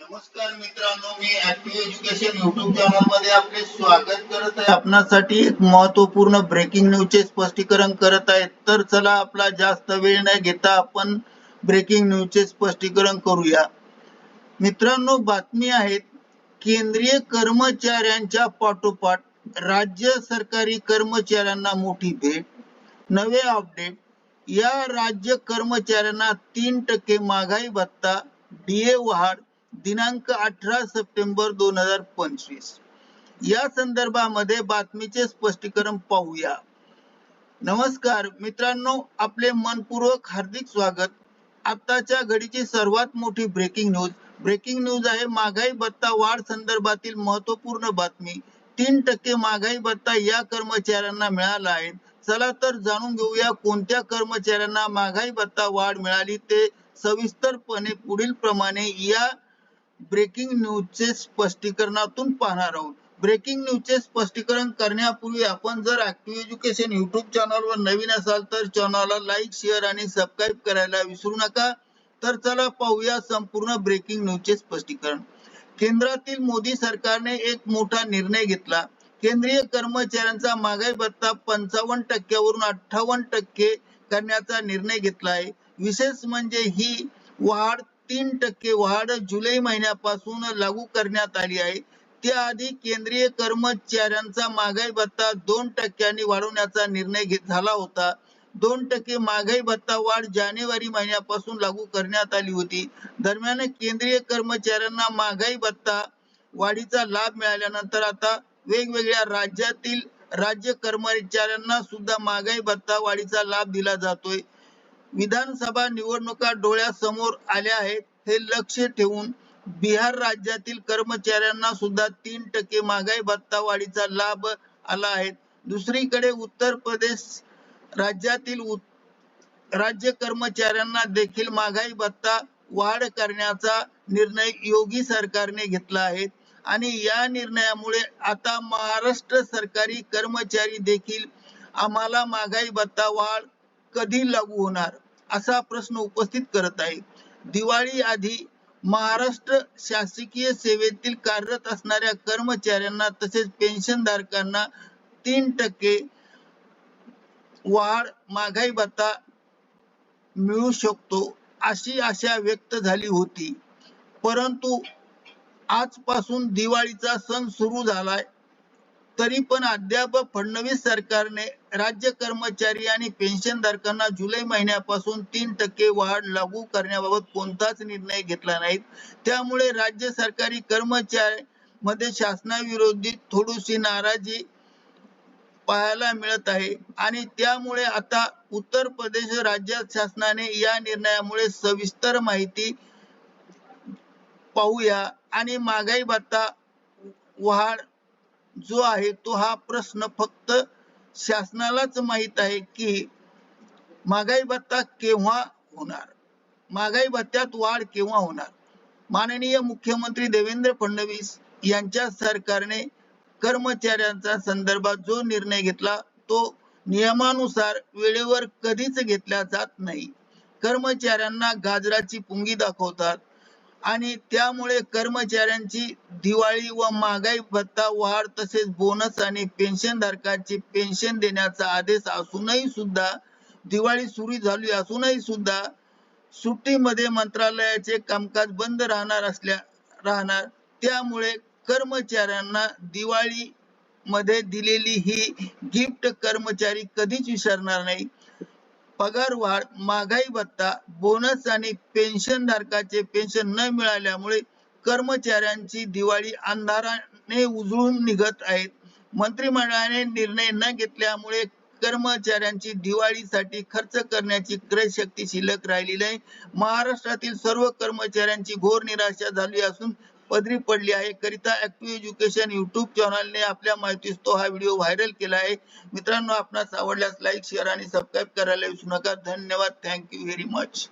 नमस्कार मित्रांनो मी ऍक्टिव्ह एज्युकेशन युट्यूब चॅनलमध्ये आपले स्वागत करत आहे. आपणासाठी एक महत्त्वपूर्ण ब्रेकिंग न्यूजचे स्पष्टीकरण करत आहे. तर चला आपला जास्त वेळ न घेता आपण ब्रेकिंग न्यूजचे स्पष्टीकरण करूया. मित्रांनो बातमी आहेत केंद्रीय कर्मचाऱ्यांच्या पाठोपाठ राज्य सरकारी कर्मचाऱ्यांना मोठी भेट नवे अपडेट या राज्य कर्मचाऱ्यांना तीन टक्के महागाई भत्ता डीए वाढ दिनांक अठरा सप्टेंबर दोन हजार पंचवीस. या संदर्भामध्ये बातमीचे स्पष्टीकरण पाहूया. नमस्कार मित्रांनो आपले मनपूर्वक हार्दिक स्वागत. आताच्या घडीची सर्वात मोठी ब्रेकिंग न्यूज ब्रेकिंग न्यूज आहे महागाई भत्ता वाढ संदर्भातील महत्त्वपूर्ण बातमी. तीन टक्के महागाई भत्ता या कर्मचाऱ्यांना मिळाला आहे. चला तर जाणून घेऊया कोणत्या कर्मचाऱ्यांना महागाई भत्ता वाढ मिळाली ते सविस्तरपणे पुढील प्रमाणे या ब्रेकिंग न्यूजचे स्पष्टीकरणातून पाहणार आहोत. ब्रेकिंग न्यूजचे स्पष्टीकरण करण्यापूर्वी आपण जर ऍक्टिव्ह एज्युकेशन युट्यूब चॅनलवर नवीन असाल तर चॅनलला लाईक शेअर आणि सबस्क्राईब करायला विसरू नका. तर चला पाहूया संपूर्ण ब्रेकिंग न्यूजचे स्पष्टीकरण. केंद्रातील मोदी सरकारने एक मोठा निर्णय घेतला. केंद्रीय कर्मचाऱ्यांचा महागाई भत्ता पंचावन्न टक्क्यावरून अठ्ठावन्न टक्के करण्याचा निर्णय घेतला आहे विशेष म्हणजे ही वाढ तीन टक्के वाढ जुलै महिन्यापासून लागू करण्यात आली आहे. त्याआधी केंद्रीय कर्मचाऱ्यांचा महागाई भत्ता दोन टक्क्यांनी वाढवण्याचा निर्णय झाला होता. दोन टक्के महागाई भत्ता वाढ जानेवारी महिन्यापासून लागू करण्यात आली होती. दरम्यान केंद्रीय कर्मचाऱ्यांना महागाई भत्ता वाढीचा लाभ मिळाल्यानंतर आता वेगवेगळ्या राज्यातील राज्य कर्मचाऱ्यांना सुद्धा महागाई भत्ता वाढीचा लाभ दिला जातोय. विधानसभा निवडणुका डोळ्यासमोर आल्या आहेत हे लक्ष ठेवून बिहार राज्यातील कर्मचाऱ्यांना सुद्धा तीन टक्के महागाई भत्ता वाढीचा लाभ आला आहे. दुसरीकडे उत्तर प्रदेश राज्यातील राज्य कर्मचाऱ्यांना देखील महागाई भत्ता वाढ करण्याचा निर्णय योगी सरकारने घेतला आहे. आणि या निर्णयामुळे आता महाराष्ट्र सरकारी कर्मचारी देखील आम्हाला महागाई भत्ता वाढ कधी लागू होणार? असा प्रश्न उपस्थित करत आहे. दिवाळी आधी महाराष्ट्र शासकीय सेवेतील कार्यरत असणाऱ्या कर्मचाऱ्यांना तसेच पेन्शन धारकांना तीन टक्के वाढ महागाई भत्ता मिळू शकतो अशी आशा व्यक्त झाली होती. परंतु आजपासून दिवाळीचा सण सुरू झालाय. तरी पण अद्याप फडणवीस सरकारने राज्य कर्मचारी आणि पेन्शनधारकांना जुलै महिन्यापासून तीन टक्के वाढ लागू करण्याबाबत कोणताच निर्णय घेतला नाही. त्यामुळे राज्य सरकारी कर्मचारी मध्ये शासनाविरोधी थोडीशी नाराजी पाहायला मिळत आहे. आणि त्यामुळे आता उत्तर प्रदेश राज्य शासनाने या निर्णयामुळे सविस्तर माहिती पाहूया. आणि महागाई भत्ता वाढ जो आहे तो हा प्रश्न फक्त शासनालाच माहीत आहे की महागाई भत्ता केव्हा होणार? महागाई भत्त्यात वाढ केव्हा होणार? माननीय मुख्यमंत्री देवेंद्र फडणवीस यांच्या सरकारने कर्मचाऱ्यांचा संदर्भात जो निर्णय घेतला तो नियमानुसार वेळेवर कधीच घेतला जात नाही. कर्मचाऱ्यांना गाजराची पुंगी दाखवतात आणि त्यामुळे कर्मचाऱ्यांची दिवाळी व महागाई भत्ता वाढ तसेच बोनस आणि पेन्शन धारकांची पेन्शन देण्याचा आदेश असूनही सुद्धा दिवाळी सुरू झाली असूनही सुद्धा सुट्टीमध्ये मंत्रालयाचे कामकाज बंद राहणार असल्या राहणार. त्यामुळे कर्मचाऱ्यांना दिवाळी मध्ये दिलेली ही गिफ्ट कर्मचारी कधीच विसरणार नाही. पगार वाढ महागाई भत्ता बोनस आणि पेन्शन धारकाचे पेन्शन न मिळाल्यामुळे कर्मचाऱ्यांची दिवाळी अंधाराने उजळून निघत आहेत मंत्रिमंडळाने निर्णय न घेतल्यामुळे कर्मचाऱ्यांची दिवाळीसाठी खर्च करण्याची क्रय शक्ती शिल्लक राहिली नाही. महाराष्ट्रातील सर्व कर्मचाऱ्यांची घोर निराशा झाली असून पदरी पडली आहे. करिता ऍक्टिव्ह एज्युकेशन युट्यूब चॅनलने आपल्या माहितीस तो हा व्हिडिओ व्हायरल केला आहे. मित्रांनो आपणास आवडल्यास लाईक शेअर आणि सबस्क्राईब करायला विसरू नका. धन्यवाद. Thank you very much